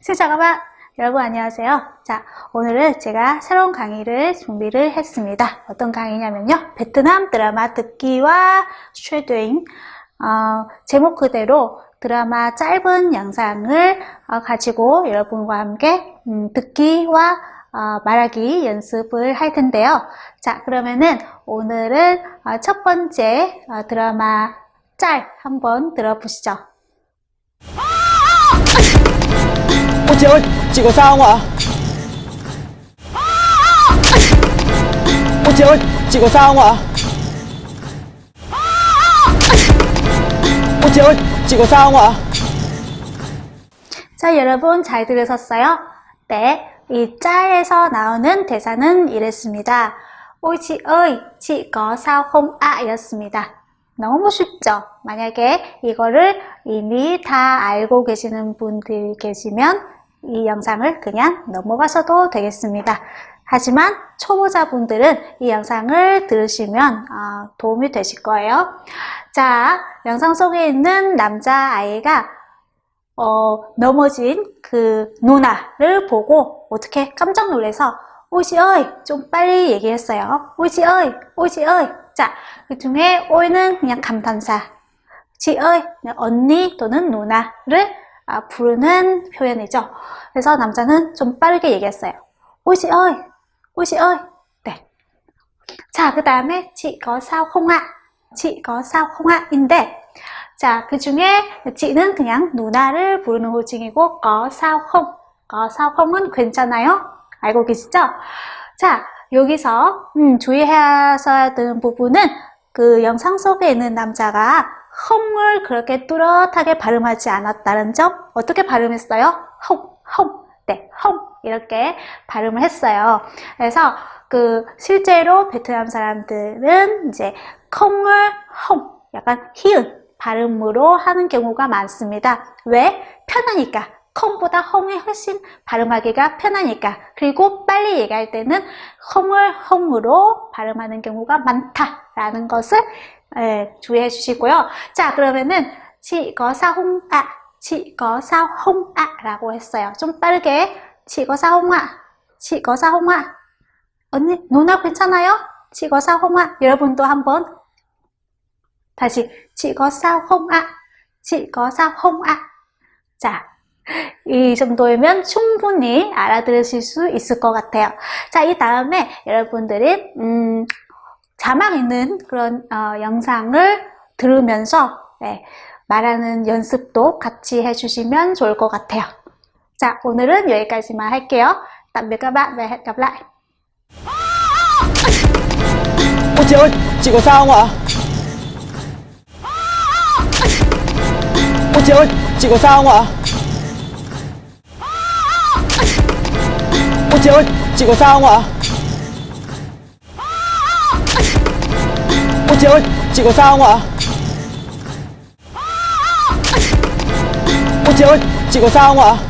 자, 잠깐만. 여러분 안녕하세요. 자, 오늘은 제가 새로운 강의를 준비를 했습니다. 어떤 강의냐면요. 베트남 드라마 듣기와 쉐도잉 어, 제목 그대로 드라마 짧은 영상을 어, 가지고 여러분과 함께 음, 듣기와 어, 말하기 연습을 할 텐데요. 자, 그러면은 오늘은 어, 첫 번째 어, 드라마 짤 한번 들어보시죠. Chị ơi, chị có sao không ạ? Ôi chị ơi, chị có sao không ạ? Ôi chị ơi, chị có sao không ạ? 자, 여러분 잘 들으셨어요? 네, 이 짤에서 나오는 대사는 이랬습니다. ôi chị ơi, chị có sao không ạ? 였습니다. 너무 쉽죠? 만약에 이거를 이미 다 알고 계시는 분들이 계시면 이 영상을 그냥 넘어가셔도 되겠습니다. 하지만 초보자분들은 이 영상을 들으시면 어, 도움이 되실 거예요. 자, 영상 속에 있는 남자아이가 어, 넘어진 그 누나를 보고 어떻게 깜짝 놀라서 오지 어이 좀 빨리 얘기했어요. 오지 어이 오지 어이 자 그 중에 오이는 그냥 감탄사 지 어이 언니 또는 누나를 아, 부르는 표현이죠. 그래서 남자는 좀 빠르게 얘기했어요. 오지 어이 오지 어이 네. 자 그 다음에 지거 ạ 지거 sao không ạ 인데 자, 그 중에 지는 그냥 누나를 부르는 호칭이고 không? có sao không?은 괜찮아요? 알고 계시죠? 자, 여기서 음, 주의하셔야 되는 부분은 그 영상 속에 있는 남자가 홈을 그렇게 뚜렷하게 발음하지 않았다는 점 어떻게 발음했어요? 홈, 홈, 네, 홈 이렇게 발음을 했어요. 그래서 그 실제로 베트남 사람들은 이제 콩을 홈, 약간 히읗 발음으로 하는 경우가 많습니다. 왜? 편하니까. 콩보다 헝이 훨씬 발음하기가 편하니까. 그리고 빨리 얘기할 때는 헝을 헝으로 발음하는 경우가 많다 라는 것을 예, 주의해 주시고요. 자, 그러면은 치거사홍아, 치거사홍아 라고 했어요. 좀 빠르게 치거사홍아, 치거사홍아. 언니, 누나 괜찮아요? 치거사홍아. 여러분도 한번 다시 không ạ? 자, 이 정도면 충분히 알아들으실 수 있을 것 같아요. 자, 이 다음에 여러분들이 음, 자막 있는 그런 어, 영상을 들으면서 네, 말하는 연습도 같이 해주시면 좋을 것 같아요. 자, 오늘은 여기까지만 할게요. ạ? Ơi, chị có sao không ạ? Ôi chị ơi, chị có sao không ạ?